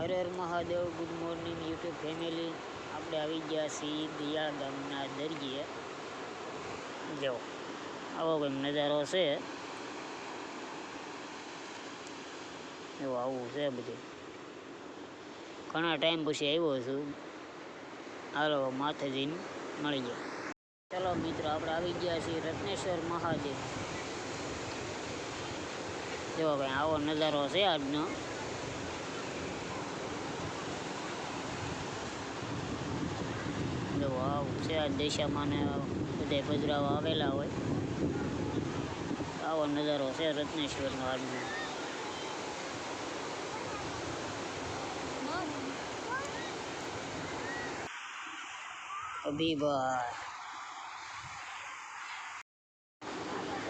Har Har Mahadev good morning YouTube family આપણે આવી ગયા છીએ દિયાળ ગામના દરિયે. જો, આવો કંઈક નજારો છે. એવું આવું છે બધું. ઘણા ટાઈમ પછી આવ્યો છું. હાલો માથેજીને મળી ગયા. ચલો મિત્રો, આપણે આવી ગયા છીએ રત્નેશ્વર મહાદેવ. જો ભાઈ આવો નજારો છે આજનો. જો વાવ છે આ દિશામાં ને આવેલા હોય. આવો નજારો છે રત્નેશ્વરનો આજનો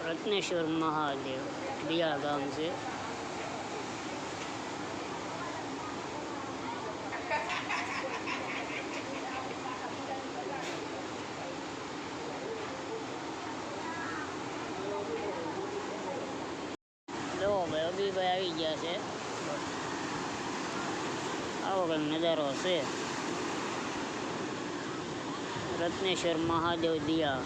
રત્નેશ્વર મહાદેવ બીજા ગામ છે જો ભાઈ આવી ગયા છે. આવો કંઈક નજારો છે. રત્નેશ્વર મહાદેવ દિયા.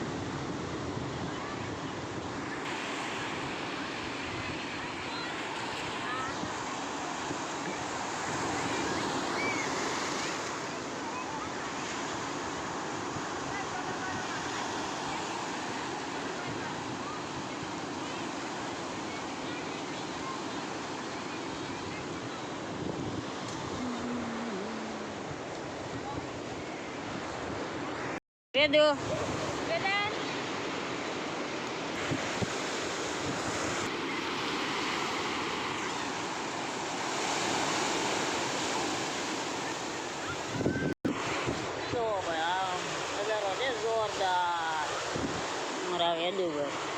દે દો જો ભાઈ આ નજારો છે જોરદાર મારા વેદુભાઈ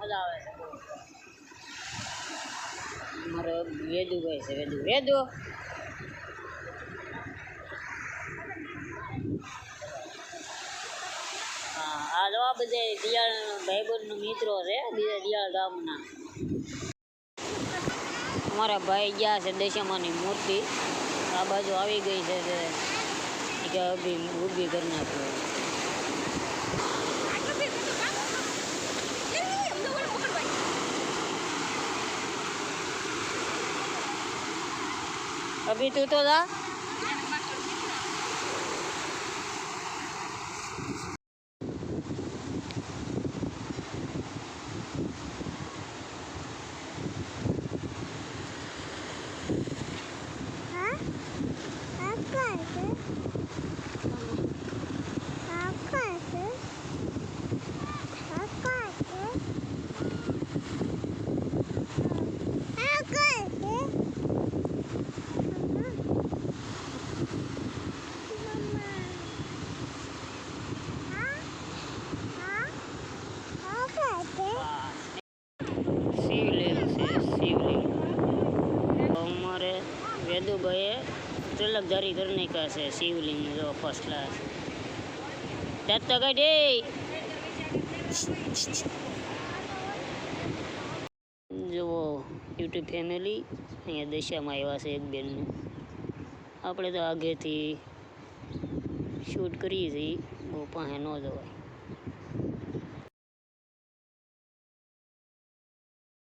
મજા આવે છે. મારો વેદુ ભાઈ છે, વેદુ. વેદુ? આ જો બધે દિયાળ ભાઈબંધનો મિત્રો છે, બીજા દિયાળ ગામના. અમારા ભાઈ ગયા છે દશામાની મૂર્તિ. આ બાજુ આવી ગઈ છે કે ઊભી કરી નાખ્યો અભી તું તો જા શિવલિંગ છે શિવલિંગ અમારે વેદુભાઈએ તિલકધારી કરી નાખ્યા છે શિવલિંગ જો ફર્સ્ટ ક્લાસ ત્યાં તો કઈ જુઓ યુટ્યુબ ફેમિલી અહીંયા દશામાં આવ્યા છે એક બેનનું. આપણે તો આગેથી શૂટ કરીએ છીએ. બહુ પાસે ન જવાય.